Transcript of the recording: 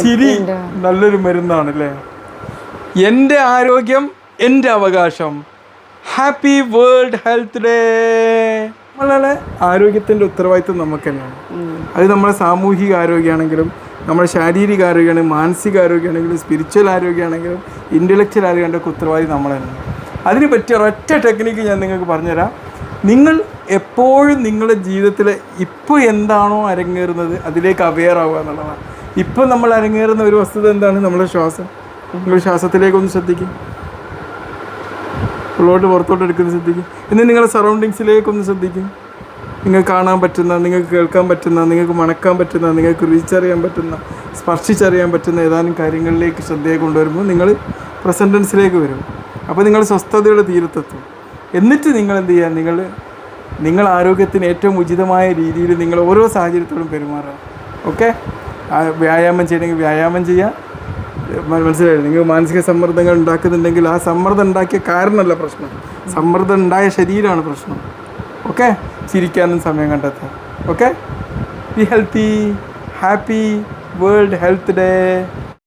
ചിരി നല്ലൊരു മരുന്നാണ് അല്ലേ എന്റെ ആരോഗ്യം എന്റെ അവകാശം. ഹാപ്പി വേൾഡ് ഹെൽത്ത് ഡേ നമ്മളെ ആരോഗ്യത്തിന്റെ ഉത്തരവാദിത്വം നമുക്ക് തന്നെയാണ് അത് നമ്മുടെ സാമൂഹിക ആരോഗ്യമാണെങ്കിലും നമ്മുടെ ശാരീരിക ആരോഗ്യമാണെങ്കിലും മാനസിക ആരോഗ്യമാണെങ്കിലും സ്പിരിച്വൽ ആരോഗ്യമാണെങ്കിലും ഇന്റലക്ച്വൽ ആരോഗ്യത്തിന്റെ ഉത്തരവാദി നമ്മൾ തന്നെ അതിന് പറ്റിയ ഒരൊറ്റ ടെക്നിക്ക് ഞാൻ നിങ്ങൾക്ക് പറഞ്ഞുതരാം. നിങ്ങൾ എപ്പോഴും നിങ്ങളുടെ ജീവിതത്തിൽ ഇപ്പോൾ എന്താണോ അരങ്ങേറുന്നത് അതിലേക്ക് അവെയർ ആവുക എന്നുള്ളതാണ്. ഇപ്പോൾ നമ്മൾ അരങ്ങേറുന്ന ഒരു വസ്തുത എന്താണ്? നമ്മുടെ ശ്വാസം. നിങ്ങൾ ശ്വാസത്തിലേക്കൊന്ന് ശ്രദ്ധിക്കും. ഉള്ളോട്ട് പുറത്തോട്ട് എടുക്കുന്ന ശ്രദ്ധിക്കും. ഇന്ന് നിങ്ങളുടെ സറൗണ്ടിങ്സിലേക്കൊന്ന് ശ്രദ്ധിക്കും. നിങ്ങൾക്ക് കാണാൻ പറ്റുന്ന നിങ്ങൾക്ക് കേൾക്കാൻ പറ്റുന്ന നിങ്ങൾക്ക് മണക്കാൻ പറ്റുന്ന നിങ്ങൾക്ക് റീച്ചറിയാൻ പറ്റുന്ന സ്പർശിച്ചറിയാൻ പറ്റുന്ന ഏതാനും കാര്യങ്ങളിലേക്ക് ശ്രദ്ധയെ കൊണ്ടുവരുമ്പോൾ നിങ്ങൾ പ്രസന്റൻസിലേക്ക് വരും. അപ്പോൾ നിങ്ങൾ സ്വസ്ഥതയുടെ തീരത്തെത്തും. എന്നിട്ട് നിങ്ങൾ എന്ത് ചെയ്യുക? നിങ്ങൾ നിങ്ങൾ ആരോഗ്യത്തിന് ഏറ്റവും ഉചിതമായ രീതിയിൽ നിങ്ങൾ ഓരോ സാഹചര്യത്തോടും പെരുമാറുക. ഓക്കെ? വ്യായാമം ചെയ്യണമെങ്കിൽ വ്യായാമം ചെയ്യുക മനസ്സിലായി നിങ്ങൾ മാനസിക സമ്മർദ്ദങ്ങൾ ഉണ്ടാക്കുന്നുണ്ടെങ്കിൽ ആ സമ്മർദ്ദം ഉണ്ടാക്കിയ കാരണമല്ല പ്രശ്നം. സമ്മർദ്ദം ഉണ്ടായ ശരീരമാണ് പ്രശ്നം. ഓക്കെ ചിരിക്കാനും സമയം കണ്ടെത്തുക. Okay be healthy happy world health day